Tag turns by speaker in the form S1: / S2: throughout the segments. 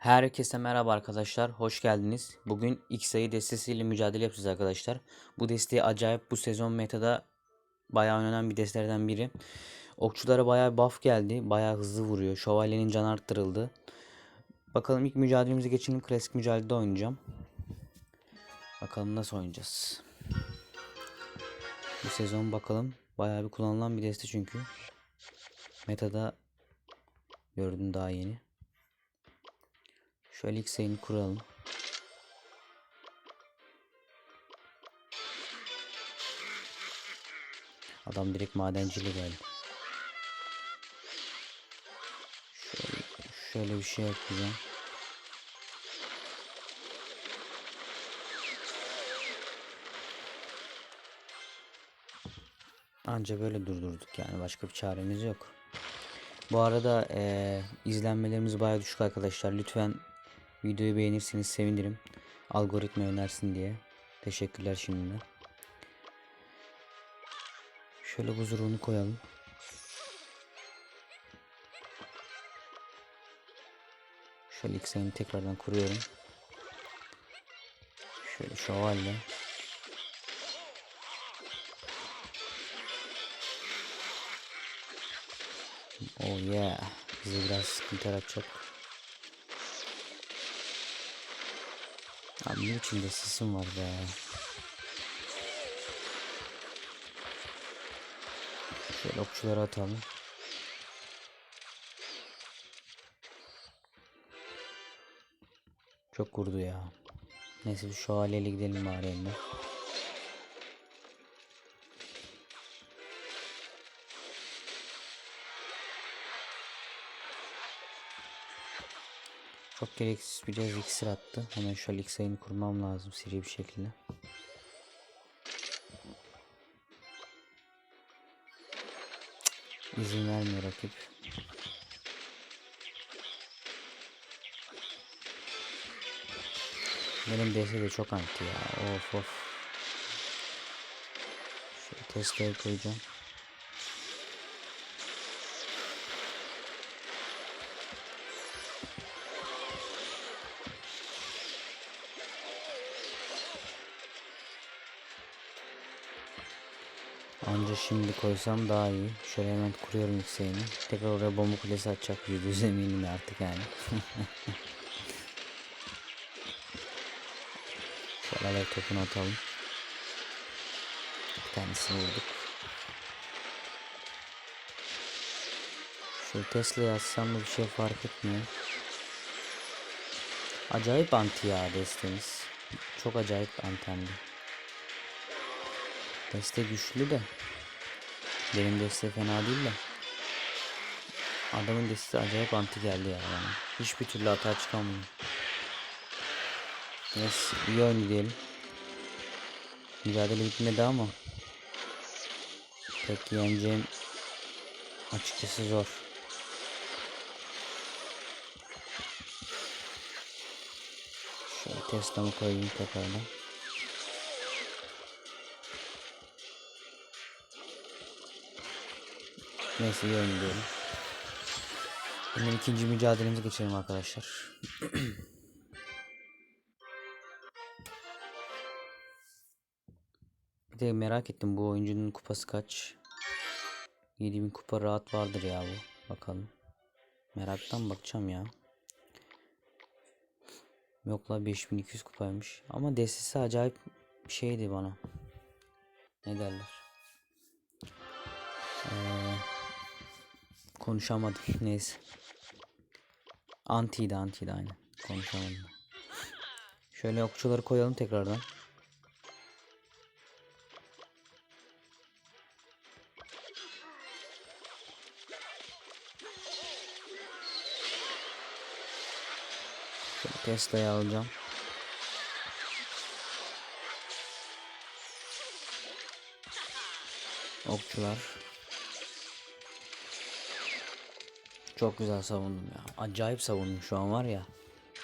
S1: Herkese merhaba arkadaşlar, hoş geldiniz. Bugün X sayı destesiyle mücadele yapacağız arkadaşlar. Bu desteği acayip bu sezon metada bayağı oynanan bir destelerden biri. Okçulara bayağı buff geldi, bayağı hızlı vuruyor. Şövalyenin canı arttırıldı. Bakalım ilk mücadelemizi geçelim. Klasik mücadelede oynayacağım. Bakalım nasıl oynayacağız. Bu sezon bakalım bayağı bir kullanılan bir deste çünkü. Metada gördüm daha yeni. Şöyle ilk sayını kuralım. Adam direkt madenciyle geldi. Şöyle, şöyle bir şey yapacağım. Anca böyle durdurduk yani başka bir çaremiz yok. Bu arada eee, izlenmelerimiz bayağı düşük arkadaşlar. Lütfen videoyu beğenirseniz sevinirim. Algoritma önersin diye. Teşekkürler şimdiden. Şöyle buzurunu koyalım. Şöyle ilk sayını tekrardan kuruyorum. Şöyle şövalye. Oh yeah. Bize biraz sıkıntı yaratacak. Abi ne içinde sesim var be. Şöyle okçuları atalım. Çok vurdu ya. Neyse bir şövalyeyle gidelim bari eline. Çok gereksiz bir cihaz iksir attı. Hemen ilk sayını kurmam lazım seri bir şekilde. İzin vermiyor rakip. Benim DS de çok anti ya. Of of. Şöyle testleri koyacağım. Anca şimdi koysam daha iyi. Şöyle hemen kuruyorum sayını. Tekrar oraya bomba kulesi atacak yüzde eminim artık yani. Şöyle alev topunu atalım. Bir tanesini vurduk. Şöyle Tesla'yı atsam da bir şey fark etmiyor. Acayip anti ya destemiz. Çok acayip antendi. Deste güçlü de. Benim deste fena değil de. Adamın destesi acayip anti geldi ya yani. Hiçbir türlü hata çıkamıyor. Neyse iyi oyun diyelim. Mücadele bitmedi ama. Pek yeneceğim açıkçası zor. Şöyle Tesla'mı koyayım tekrardan. Neyse oyun diyelim. Hemen ikinci mücadelemize geçelim arkadaşlar. Bir de merak ettim bu oyuncunun kupası kaç? 7000 kupa rahat vardır ya bu. Bakalım. Meraktan bakacağım ya. Yok la 5200 kupaymış. Ama destesi acayip şeydi bana. Ne derler? Ee, konuşamadım. Neyse. Antiydi antiydi aynen. Konuşamadım. Şöyle okçuları koyalım tekrardan. Tesla'yı alacağım. Okçular. Çok güzel savundum ya. Acayip savundum şu an var ya.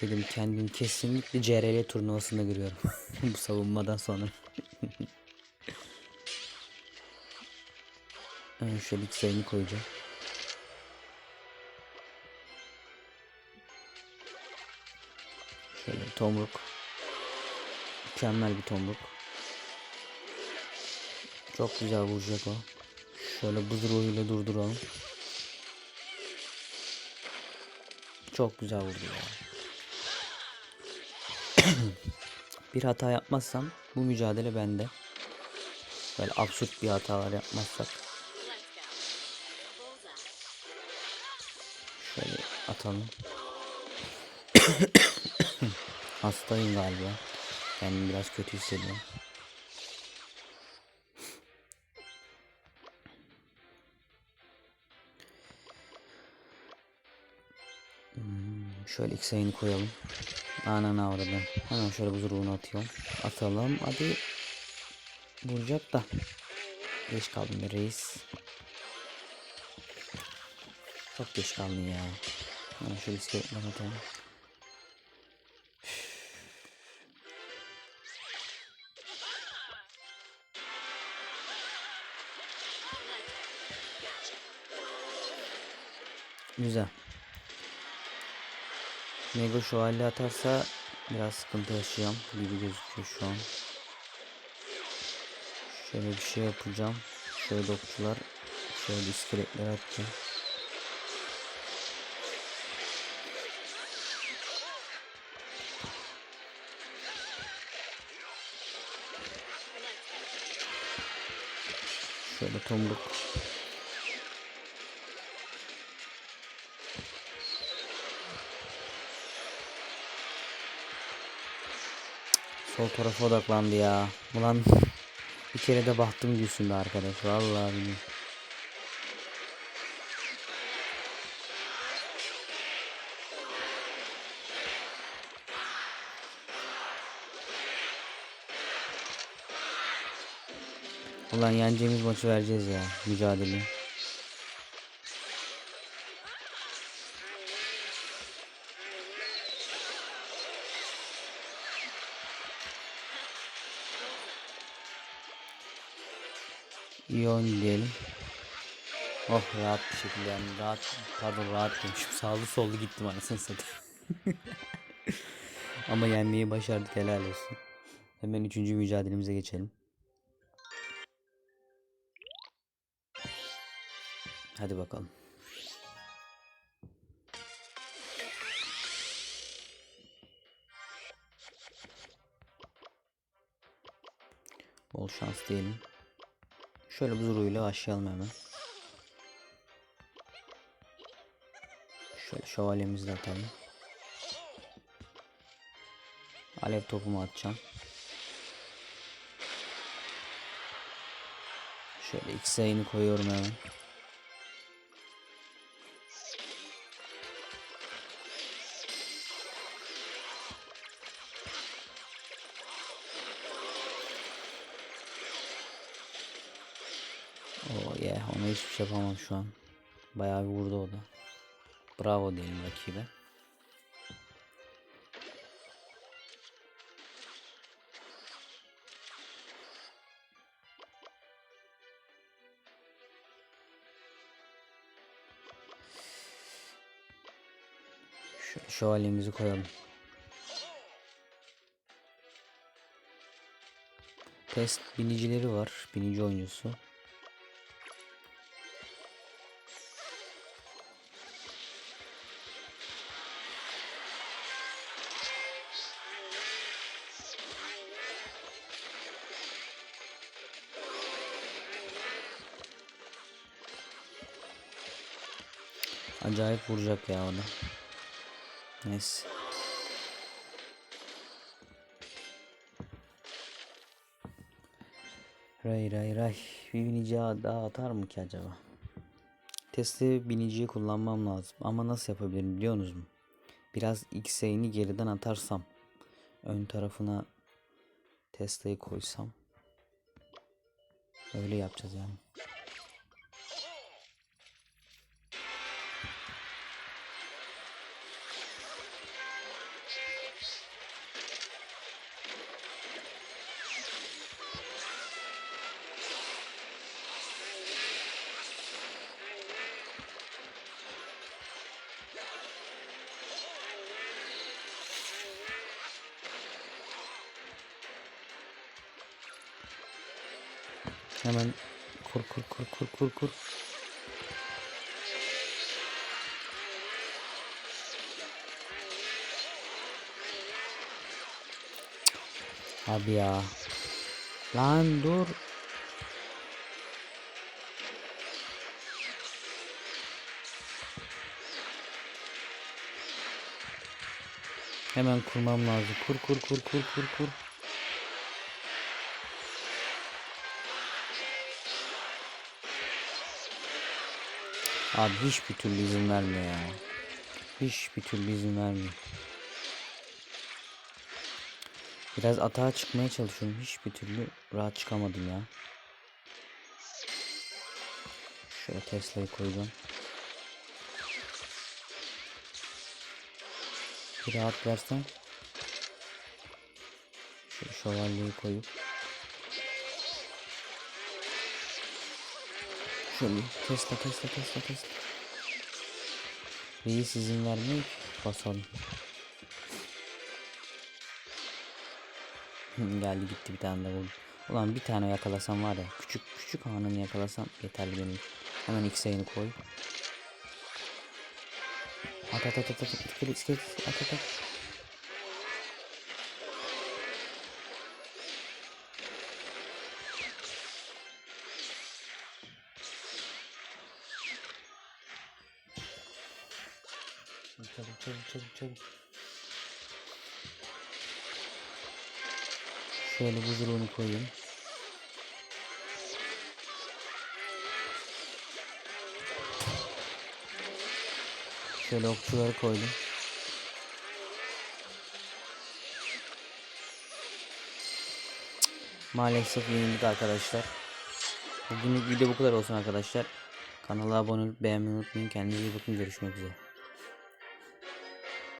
S1: Dedim kendim kesinlikle CRL turnuvasında görüyorum. Bu savunmadan sonra. Hemen şöyle ilk sayını koyacağım. Şöyle tomruk. Mükemmel bir tomruk. Çok güzel vuracak o. Şöyle buz ruhuyla durduralım. Çok güzel vurdu ya. bir hata yapmazsam bu mücadele bende. Böyle absürt bir hatalar yapmazsak. Şöyle atalım. Hastayım galiba. Kendimi biraz kötü hissediyorum. Şöyle ilk sayını koyalım. Ananı avradı. Hemen şöyle buz ruhunu atıyorum. Atalım. Hadi. Vuracak da. Geç kaldım be reis. Çok geç kaldın ya. Hemen şöyle iskeletler atalım. Güzel. Nego şu hale atarsa biraz sıkıntı yaşayacağım gibi gözüküyor şu an. Şöyle bir şey yapacağım. Şöyle okçular. Şöyle iskeletler atacağım. Şöyle tomruk. Sol tarafa odaklandı ya. Ulan bir kere de bahtım gülsün be arkadaş. Vallahi billahi. Ulan yeneceğimiz maçı vereceğiz ya. Mücadele. İyi diyelim. Oh rahat bir şekilde yani rahat pardon rahat demişim sağlı sollu gittim anasını satayım. Ama yenmeyi başardık helal olsun. Hemen üçüncü mücadelemize geçelim. Hadi bakalım. Bol şans diyelim. Şöyle bu zuruyla başlayalım hemen. Şöyle şövalyemizi de atalım. Alev topumu atacağım. Şöyle iki sayını koyuyorum hemen. Hiçbir şey yapamam şu an. Bayağı bir vurdu o da. Bravo diyelim rakibe. Şöyle şövalyemizi koyalım. Test binicileri var. Binici oyuncusu. Acayip vuracak ya o da. Neyse. Ray ray ray. Bir binici daha atar mı ki acaba? Testi biniciyi kullanmam lazım. Ama nasıl yapabilirim biliyor musunuz? Biraz X'ini geriden atarsam. Ön tarafına Tesla'yı koysam. Öyle yapacağız yani. Hemen kur kur kur kur kur kur. Abi ya. Lan dur. Hemen kurmam lazım. Kur kur kur kur kur kur. Abi hiçbir türlü izin vermiyor ya. Hiçbir türlü izin vermiyor. Biraz atağa çıkmaya çalışıyorum. Hiçbir türlü rahat çıkamadım ya. Şöyle Tesla'yı koyacağım. Bir rahat versen. Şöyle şövalyeyi koyup. Şöyle Tesla Tesla Tesla Tesla. Reis izin vermiyor. Basalım. Geldi gitti bir tane de vurdu. Ulan bir tane yakalasam var ya. Küçük küçük anını yakalasam yeterli benim. Hemen X sayını koy. At at at at at. İskelet iskelet at at at. Çabuk çabuk. Şöyle buzuluğunu koyayım. Şöyle okçuları koydum. Maalesef yenildik arkadaşlar. Bugünlük video bu kadar olsun arkadaşlar. Kanala abone olup beğenmeyi unutmayın. Kendinize iyi bakın. Görüşmek üzere.